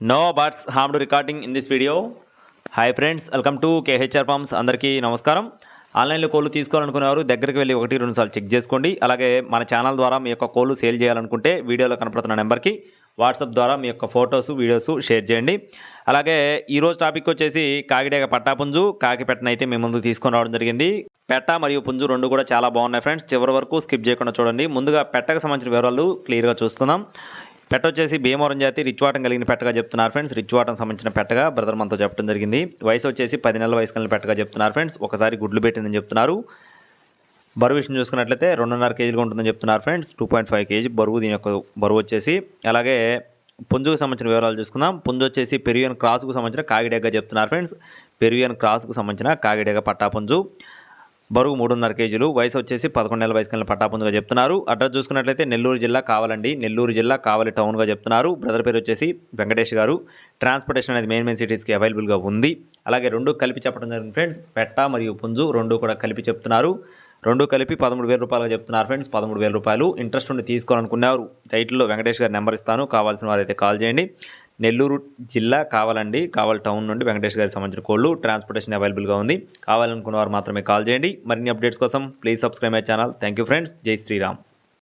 No birds harmed recording in this video. Hi friends welcome to KHR farms అందరికీ నమస్కారం. ఆన్లైన్లో కోళ్ళు తీసుకోవాలనుకునేవారు దగ్గరికి వెళ్ళి ఒకటి రెండు సార్లు చెక్ చేసుకోండి. అలాగే మన ఛానల్ ద్వారా మీ యొక్క కోళ్ళు సేల్ చేయాలనుకుంటే వీడియోలో కనపడుతున్న నెంబర్కి వాట్సాప్ ద్వారా మీ యొక్క ఫొటోస్ వీడియోస్ షేర్ చేయండి. అలాగే ఈరోజు టాపిక్ వచ్చేసి కాకిడేగ పట్టాపుంజు కాకి పెట్టనైతే మేము ముందు తీసుకొని రావడం జరిగింది. పెట్ట మరియు పుంజు రెండు కూడా చాలా బాగున్నాయి ఫ్రెండ్స్ చివరి వరకు స్కిప్ చేయకుండా చూడండి. ముందుగా పెట్టకు సంబంధించిన వివరాలు క్లియర్గా చూసుకుందాం. పెట్ట వచ్చేసి భీమవరం జాతి రిచ్వాటం కలిగిన పెట్టగా చెప్తున్నారు ఫ్రెండ్స్. రిచ్వాటం సంబంధించిన పెట్టగా బ్రదర్ మనతో చెప్పడం జరిగింది. వయసు వచ్చేసి పది నెలల వయసు కలిగిన పెట్టగా చెప్తున్నారు ఫ్రెండ్స్. ఒకసారి గుడ్లు పెట్టిందని చెప్తున్నారు. బరువు విషయం చూసుకున్నట్లయితే రెండున్నర కేజీలు ఉంటుందని చెప్తున్నారు friends. Two point five kg బరువు దీని యొక్క బరువు వచ్చేసి. అలాగే పుంజుకు సంబంధించిన వివరాలు చూసుకుందాం. పుంజు వచ్చేసి పెరిగియన్ క్రాస్కు సంబంధించిన కాగిడేగా చెప్తున్నారు ఫ్రెండ్స్. పెరిగియన్ క్రాస్కు సంబంధించిన కాగిడేగా పట్టా పుంజు. బరువు మూడున్నర కేజీలు వయసు వచ్చేసి పదకొండు నెలల వయసు కింద పట్టాపుందుగా చెప్తున్నారు. అడ్రస్ చూసుకున్నట్లయితే నెల్లూరు జిల్లా కావాలండి. నెల్లూరు జిల్లా కావలి టౌన్గా చెప్తున్నారు. బ్రదర్ పేరు వచ్చేసి వెంకటేష్ గారు. ట్రాన్స్పోర్టేషన్ అనేది మెయిన్ మెయిన్ సిటీస్కి అవైలబుల్గా ఉంది. అలాగే రెండు కలిపి చెప్పడం జరిగింది ఫ్రెండ్స్. పెట్ట మరియు పుంజు రెండు కూడా కలిపి చెప్తున్నారు. రెండు కలిపి పదమూడు వేల రూపాయలుగా చెప్తున్నారు ఫ్రెండ్స్. పదమూడు వేల రూపాయలు. ఇంట్రెస్ట్ ఉండి తీసుకోవాలనుకున్నారు. టైటిల్లో వెంకటేష్ గారి నెంబర్ ఇస్తాను. కావాల్సిన వారైతే కాల్ చేయండి. నెల్లూరు జిల్లా కావాలండి. కావాలి టౌన్ నుండి వెంకటేష్ గారికి సంబంధించిన కోళ్ళు ట్రాన్స్పోర్టేషన్ అవైలబుల్గా ఉంది. కావాలనుకున్న వారు మాత్రమే కాల్ చేయండి. మరిన్ని అప్డేట్స్ కోసం please subscribe my channel. Thank you friends. జై శ్రీరామ్.